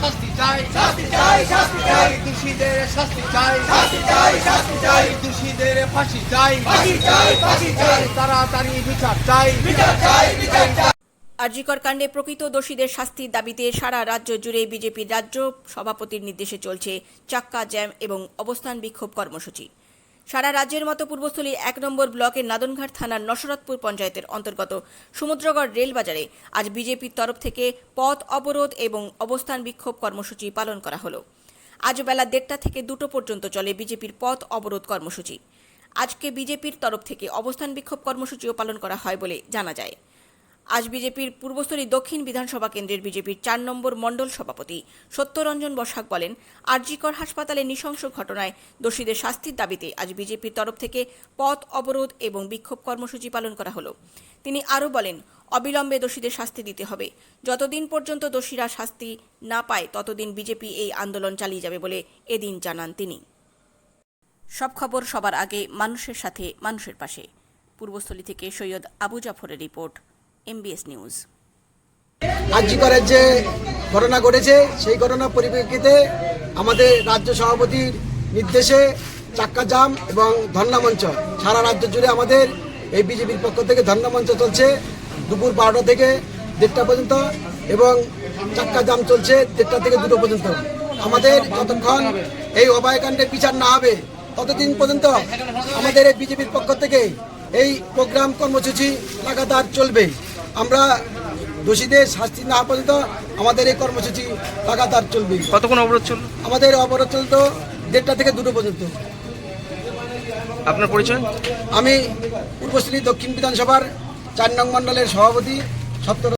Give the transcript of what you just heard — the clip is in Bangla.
শাস্তি চাই শাস্তি চাই শাস্তি চাই। দোষীদের শাস্তি চাই শাস্তি চাই শাস্তি চাই। দোষীদের ফাঁসি চাই ফাঁসি চাই ফাঁসি চাই। তাড়াতাড়ি বিচার চাই বিচার চাই বিচার চাই। আরজিকর কাণ্ডে প্রকৃত দোষীদের শাস্তির দাবিতে সারা রাজ্য জুড়ে বিজেপির রাজ্য সভাপতির নির্দেশে চলছে চাক্কা জ্যাম এবং অবস্থান বিক্ষোভ কর্মসূচি। সারা রাজ্যের মতো পূর্বস্থলী এক নম্বর ব্লকের নাদনঘাট থানার নসরতপুর পঞ্চায়েতের অন্তর্গত সমুদ্রগড় রেলবাজারে আজ বিজেপির তরফ থেকে পথ অবরোধ এবং অবস্থান বিক্ষোভ কর্মসূচি পালন করা হলো। আজ বেলা দেড়টা থেকে দুটো পর্যন্ত চলে বিজেপির পথ অবরোধ কর্মসূচি। আজকে বিজেপির তরফ থেকে অবস্থান বিক্ষোভ কর্মসূচিও পালন করা হয় বলে জানা যায়। আজ বিজেপির পূর্বস্থলী দক্ষিণ বিধানসভা কেন্দ্রের বিজেপির চার নম্বর মণ্ডল সভাপতি সত্যরঞ্জন বসাক বলেন, আরজিকর হাসপাতালে নৃশংস ঘটনায় দোষীদের শাস্তির দাবিতে আজ বিজেপির তরফ থেকে পথ অবরোধ এবং বিক্ষোভ কর্মসূচি পালন করা হলো। তিনি আরও বলেন, অবিলম্বে দোষীদের শাস্তি দিতে হবে। যতদিন পর্যন্ত দোষীরা শাস্তি না পায়, ততদিন বিজেপি এই আন্দোলন চালিয়ে যাবে বলে এদিন জানান তিনি। সব খবর সবার আগে মানুষের সাথে, মানুষের পাশে। পূর্বস্থলী থেকে সৈয়দ আবু জাফরের রিপোর্ট। এমবিএস নিউজ আর্যিকরের যে ঘটনা ঘটেছে, সেই ঘটনার পরিপ্রেক্ষিতে আমাদের রাজ্য সভাপতির নির্দেশে চাক্কা জাম এবং ধর্ণামঞ্চ সারা রাজ্য জুড়ে আমাদের এই বিজেপির পক্ষ থেকে ধর্ণামঞ্চ চলছে। দুপুর বারোটা থেকে দেড়টা পর্যন্ত এবং চাক্কা জাম চলছে দেড়টা থেকে দুটো পর্যন্ত। আমাদের যতক্ষণ এই অভয়কাণ্ডের বিচার না হবে, ততদিন পর্যন্ত আমাদের এই বিজেপির পক্ষ থেকে এই প্রোগ্রাম কর্মসূচি লাগাতার চলবে। আমরা দোষীদের শাস্তি না পর্যন্ত আমাদের এই কর্মসূচি লাগাতার চলবে। কতক্ষণ অবরোধ চলবে আমাদের অবরোধ চলতো দেড়টা থেকে দুটো পর্যন্ত। আপনার পরিচয়? আমি পূর্বশ্রী দক্ষিণ বিধানসভার চার নং মণ্ডলের সভাপতি সত্তর